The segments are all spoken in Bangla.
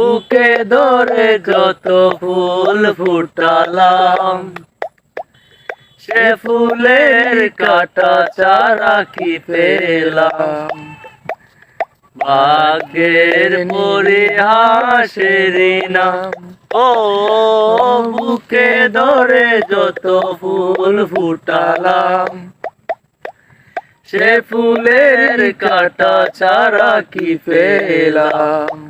বুকে ধরে যত ফুল ফুটালাম সে ফুলের কাটা চারা কি পেলাম? ভাগ্যের পরিহাসের নাম। ও বুকে ধরে যত ফুল ফুটালাম সে ফুলের কাটা চারা কি পেলাম?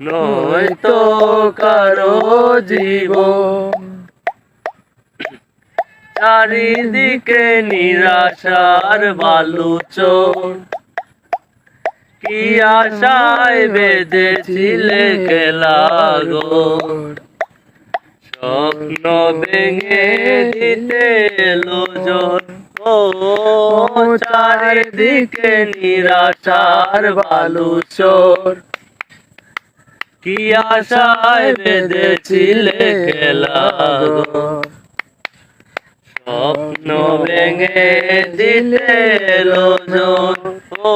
নয় তো কারও জীবন চারিদিকে নিরাশার বালুচর কি আশায় বেঁধেছিলে গেলাগর স্বপ্ন ভেঙে দিতে এলো জন ও চারিদিকে নিরাশার বালুচর কি আশায় বেঁধেছিলে খেলা স্বপ্ন ভেঙে দিলে লোজন ও